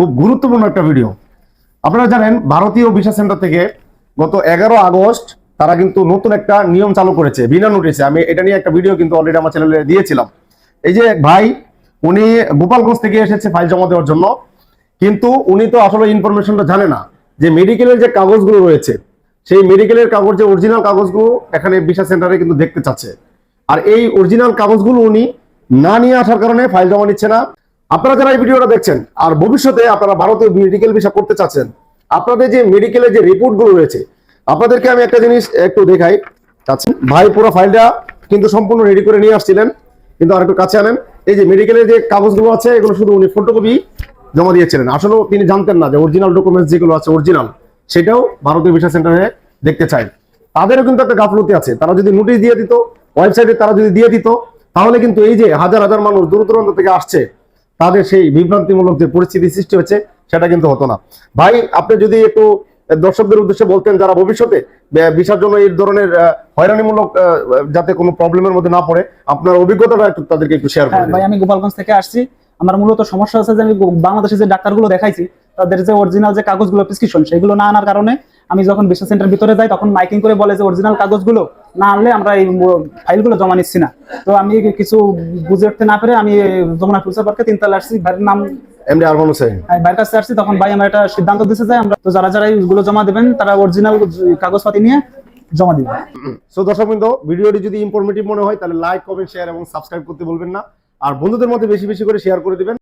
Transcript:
খুব গুরুত্বপূর্ণ একটা ভিডিও আপনারা জানেন, ভারতীয় ভিসা সেন্টার থেকে গত এগারো আগস্ট তারা কিন্তু নতুন একটা নিয়ম চালু করেছে, বিনা নোটিসে আমি এটা নিয়ে একটা ভিডিও কিন্তু অলরেডি আমার চ্যানেলে দিয়েছিলাম। এই যে ভাই, উনি গোপালগঞ্জ থেকে এসেছে ফাইল জমা দেওয়ার জন্য, কিন্তু উনি তো আসলে ইনফরমেশনটা জানে না যে মেডিকেলের যে কাগজগুলো রয়েছে, সেই মেডিকেলের কাগজ, যে অরিজিনাল কাগজগুলো এখানে ভিসা সেন্টারে কিন্তু দেখতে চাচ্ছে। আর এই অরিজিনাল কাগজগুলো উনি না নিয়ে আসার কারণে ফাইল জমা নিচ্ছে না। আপনারা যারা এই ভিডিওটা দেখছেন, আর ভবিষ্যতে আপনারা ভারতীয় মেডিকেল ভিসা করতে চাচ্ছেন, আপনাদের যে মেডিকেলের যে রিপোর্টগুলো রয়েছে, আপনাদেরকে আমি একটা জিনিস একটু দেখাই। চাচ্ছেন ভাই, পুরো ফাইলটা কিন্তু সম্পূর্ণ রেডি করে নিয়ে আসছিলেন, কিন্তু আর একটু কাছে আনেন। এই যে মেডিকেলের যে কাগজগুলো আছে, এগুলো শুধু উনি ফটোকপি জমা দিয়েছিলেন। আসলে তিনি জানতেন না যে অরিজিনাল ডকুমেন্টস যেগুলো আছে অরিজিনাল সেটাও ভারতীয় ভিসা সেন্টারে দেখতে চায়। তাদেরও কিন্তু একটা গাফলতি আছে। তারা যদি নোটিশ দিয়ে দিত ওয়েবসাইটে তারা যদি দিয়ে দিত, তাহলে কিন্তু এই যে হাজার হাজার মানুষ দূর দূরান্ত থেকে আসছে তাদের সেই বিভ্রান্তিমূলক যে পরিস্থিতি সৃষ্টি হচ্ছে সেটা কিন্তু হতো না। ভাই আপনি যদি একটু দর্শকদের উদ্দেশ্যে বলতেন যারা ভবিষ্যতে ভিসার জন্য এই ধরনের হয়রানিমূলক যাতে কোনো প্রবলেমের মধ্যে না পড়ে আপনার অভিজ্ঞতাটা একটু তাদেরকে একটু শেয়ার হ্যাঁ করে ভাই আমি গোপালগঞ্জ থেকে আসছি। আমার মূলত সমস্যা আছে যে আমি বাংলাদেশে যে ডাক্তারগুলো দেখাইছি তাদের যে অরিজিনাল যে কাগজগুলো প্রেসক্রিপশন সেগুলো না আনার কারণে আমি যখন বিশ্ব সেন্টার ভিতরে যাই তখন মাইকিং করে বলে যে অরিজিনাল কাগজগুলো না আনলে আমরা এই ফাইলগুলো জমা নিচ্ছি না। তো আমি কিছু বুঝে উঠতে না পেরে আমি যমুনা ফিউচার পার্কে তিনতলা আসছি ভাইয়ের নাম এমনি আরমান হোসেন আমি ভাইয়ের কাছে আসছি তখন ভাই আমার একটা সিদ্ধান্ত দিচ্ছে যে আমরা তো যারা যারা এইগুলো জমা দেবেন তারা অরিজিনাল কাগজপাতি নিয়ে জমা দিবেন। সো দর্শক ভিডিওটি যদি ইনফরমেটিভ মনে হয় তাহলে লাইক কমেন্ট শেয়ার এবং সাবস্ক্রাইব করতে বলবেন না। আর বন্ধুদের মধ্যে বেশি বেশি করে শেয়ার করে দিবেন।